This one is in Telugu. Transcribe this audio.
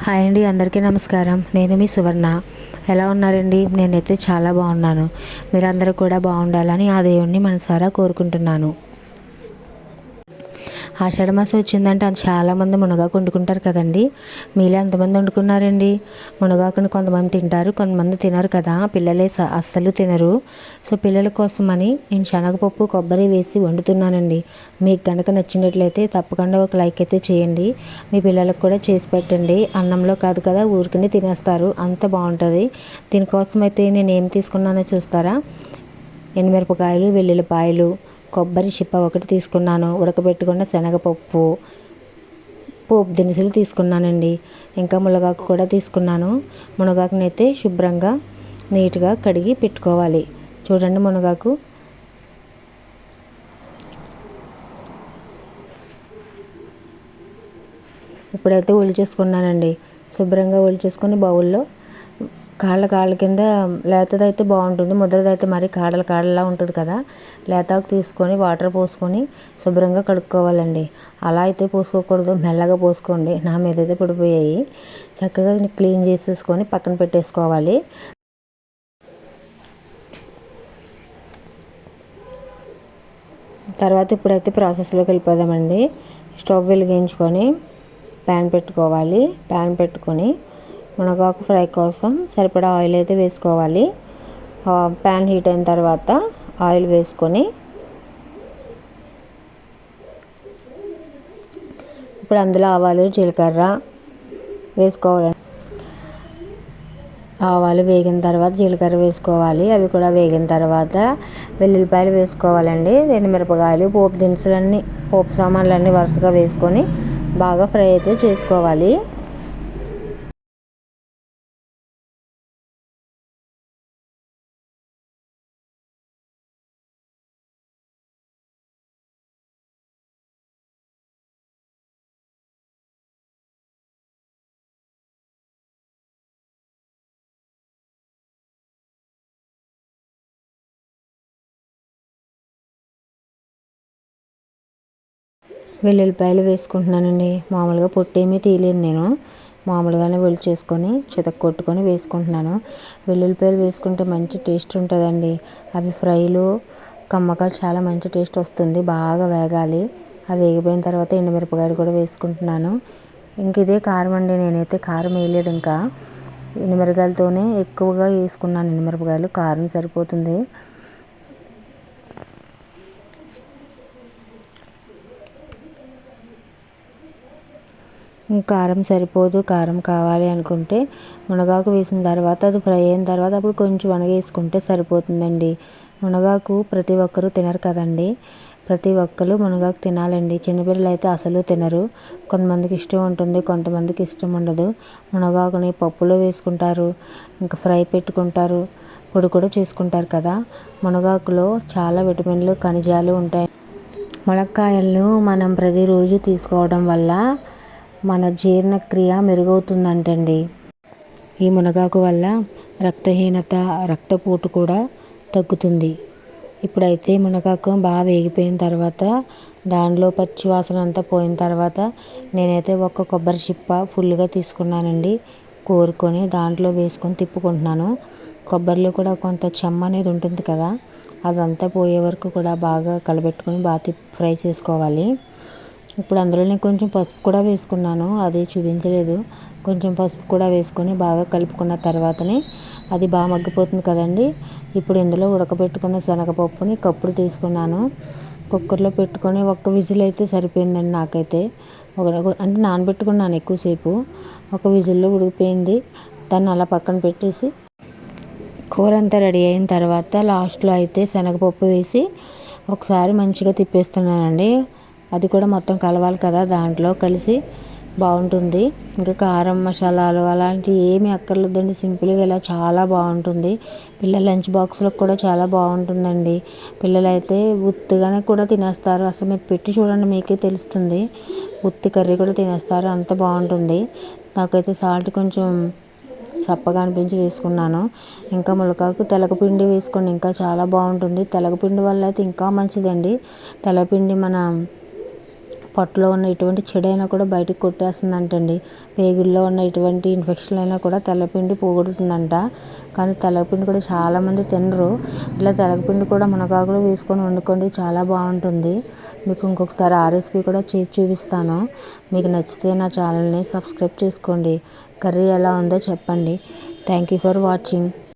హాయ్ అండి అందరికీ నమస్కారం. నేను మీ సువర్ణ. ఎలా ఉన్నారండి? నేనైతే చాలా బాగున్నాను. మీరందరూ కూడా బాగుండాలని ఆ దేవుణ్ణి మనసారా కోరుకుంటున్నాను. ఆషాఢ మాసం వచ్చిందంటే అది చాలామంది మునగాకు వండుకుంటారు కదండి. మీలో ఎంతమంది వండుకున్నారండి? మునగాకుని కొంతమంది తింటారు కొంతమంది తినరు కదా. పిల్లలే స- అస్సలు తినరు. సో పిల్లల కోసమని నేను శనగపప్పు కొబ్బరి వేసి వండుతున్నానండి. మీకు కనుక నచ్చినట్లయితే తప్పకుండా ఒక లైక్ అయితే చేయండి. మీ పిల్లలకు కూడా చేసి పెట్టండి. అన్నంలో కాదు కదా ఊరికనే తినేస్తారు. అంత బాగుంటుంది. దీనికోసం అయితే నేను ఏం తీసుకున్నానో చూస్తారా? ఎండుమిరపకాయలు వెల్లుల్లిపాయలు కొబ్బరి చిప్ప ఒకటి తీసుకున్నాను ఉడకబెట్టుకున్న శనగపప్పు పోపు దినుసులు తీసుకున్నానండి. ఇంకా మునగాకు కూడా తీసుకున్నాను. మునగాకునైతే శుభ్రంగా నీట్గా కడిగి పెట్టుకోవాలి. చూడండి మునగాకు. ఇప్పుడైతే ఒలి చేసుకున్నానండి శుభ్రంగా ఒలి చేసుకొని బౌల్లో కాళ్ళ కాళ్ళ కింద లేతదైతే బాగుంటుంది ముద్రదైతే మరి కాడల కాడలా ఉంటుంది కదా. లేతాకు తీసుకొని వాటర్ పోసుకొని శుభ్రంగా కడుక్కోవాలండి. అలా అయితే పోసుకోకూడదు మెల్లగా పోసుకోండి. నా మీద అయితే పడిపోయాయి. చక్కగా క్లీన్ చేసేసుకొని పక్కన పెట్టేసుకోవాలి. తర్వాత ఇప్పుడైతే ప్రాసెస్లోకి వెళ్ళిపోదామండి. స్టవ్ వెలిగించుకొని ప్యాన్ పెట్టుకోవాలి. ప్యాన్ పెట్టుకొని మునగాకు ఫ్రై కోసం సరిపడా ఆయిల్ అయితే వేసుకోవాలి. ప్యాన్ హీట్ అయిన తర్వాత ఆయిల్ వేసుకొని ఇప్పుడు అందులో ఆవాలు జీలకర్ర వేసుకోవాలి. ఆవాలు వేగిన తర్వాత జీలకర్ర వేసుకోవాలి. అవి కూడా వేగిన తర్వాత వెల్లుల్లిపాయలు వేసుకోవాలండి. మిరపకాయలు పోపు దినుసులన్నీ పోపు సామాన్లన్నీ వరుసగా వేసుకొని బాగా ఫ్రై అయితే చేసుకోవాలి. వెల్లుల్లిపాయలు వేసుకుంటున్నానండి. మామూలుగా పొట్టేమీ తీయలేదు నేను. మామూలుగానే ఒలి చేసుకొని చితక కొట్టుకొని వేసుకుంటున్నాను. వెల్లుల్లిపాయలు వేసుకుంటే మంచి టేస్ట్ ఉంటుందండి. అవి ఫ్రైలు కమ్మగా చాలా మంచి టేస్ట్ వస్తుంది. బాగా వేగాలి. అవి వేగిపోయిన తర్వాత ఎండుమిరపకాయలు కూడా వేసుకుంటున్నాను. ఇంక ఇదే కారం అండి. నేనైతే కారం వేయలేదు ఇంకా. ఎండుమిరపకాయలతోనే ఎక్కువగా వేసుకున్నాను ఎండుమిరపకాయలు. కారం సరిపోతుంది. కారం సరిపోదు కారం కావాలి అనుకుంటే మునగాకు వేసిన తర్వాత అది ఫ్రై అయిన తర్వాత అప్పుడు కొంచెం వనగేసుకుంటే సరిపోతుందండి. మునగాకు ప్రతి ఒక్కరూ తినరు కదండి. ప్రతి ఒక్కరు మునగాకు తినాలండి. చిన్నపిల్లలు అయితే అసలు తినరు. కొంతమందికి ఇష్టం ఉంటుంది కొంతమందికి ఇష్టం ఉండదు. మునగాకుని పప్పులో వేసుకుంటారు ఇంకా ఫ్రై పెట్టుకుంటారు పొడి కూడా చేసుకుంటారు కదా. మునగాకులో చాలా విటమిన్లు ఖనిజాలు ఉంటాయి. మునక్కాయలను మనం ప్రతిరోజు తీసుకోవడం వల్ల మన జీర్ణక్రియ మెరుగవుతుందంటండి. ఈ మునగాకు వల్ల రక్తహీనత రక్తపోటు కూడా తగ్గుతుంది. ఇప్పుడైతే మునగాకు బాగా వేగిపోయిన తర్వాత దానిలో పచ్చి వాసన అంతా పోయిన తర్వాత నేనైతే ఒక కొబ్బరి చిప్ప ఫుల్గా తీసుకున్నానండి. కోరుకొని దాంట్లో వేసుకొని తిప్పుకుంటున్నాను. కొబ్బరిలో కూడా కొంత చెమ్మ అనేది ఉంటుంది కదా అదంతా పోయే వరకు కూడా బాగా కలబెట్టుకొని బాగా తిప్పి ఫ్రై చేసుకోవాలి. ఇప్పుడు అందులోనే కొంచెం పసుపు కూడా వేసుకున్నాను అది చూపించలేదు. కొంచెం పసుపు కూడా వేసుకొని బాగా కలుపుకున్న తర్వాతనే అది బాగా మగ్గిపోతుంది కదండి. ఇప్పుడు ఇందులో ఉడకబెట్టుకున్న శనగపప్పుని కప్పుడు తీసుకున్నాను. కుక్కర్లో పెట్టుకొని ఒక్క విజిల్ అయితే సరిపోయిందండి నాకైతే. ఒక అంటే నానబెట్టుకున్నాను ఎక్కువసేపు. ఒక విజిల్లో ఉడికిపోయింది. దాన్ని అలా పక్కన పెట్టేసి కూర అంతా రెడీ అయిన తర్వాత లాస్ట్లో అయితే శనగపప్పు వేసి ఒకసారి మంచిగా తిప్పేస్తున్నానండి. అది కూడా మొత్తం కలవాలి కదా దాంట్లో కలిసి బాగుంటుంది. ఇంకా కారం మసాలాలు అలాంటివి ఏమీ అక్కర్లేదండి. సింపుల్గా ఇలా చాలా బాగుంటుంది. పిల్లల లంచ్ బాక్స్లకు కూడా చాలా బాగుంటుందండి. పిల్లలు అయితే ఉత్తిగానే కూడా తినేస్తారు. అసలు మీరు పెట్టి చూడండి మీకే తెలుస్తుంది. ఉత్తి కర్రీ కూడా తినేస్తారు. అంత బాగుంటుంది. నాకైతే సాల్ట్ కొంచెం చప్పగా అనిపించి వేసుకున్నాను. ఇంకా ములకాకు తెలగపిండి వేసుకోండి. ఇంకా చాలా బాగుంటుంది. తెలగపిండి వల్ల అయితే ఇంకా మంచిదండి. తెలగపిండి మన పొట్టలో ఉన్న ఎటువంటి చెడైనా కూడా బయటకు కొట్టేస్తుందంటండి. పేగుల్లో ఉన్న ఎటువంటి ఇన్ఫెక్షన్ అయినా కూడా తెల్లపిండి పోగొడుతుందంట. కానీ తెల్లపిండి కూడా చాలామంది తినరు. ఇలా తెల్లపిండి కూడా మునగాకులు వేసుకొని వండుకోండి చాలా బాగుంటుంది. మీకు ఇంకొకసారి ఆ రెసిపీ కూడా చేసి చూపిస్తాను. మీకు నచ్చితే నా ఛానల్ని సబ్స్క్రైబ్ చేసుకోండి. కర్రీ ఎలా ఉందో చెప్పండి. Thank you for watching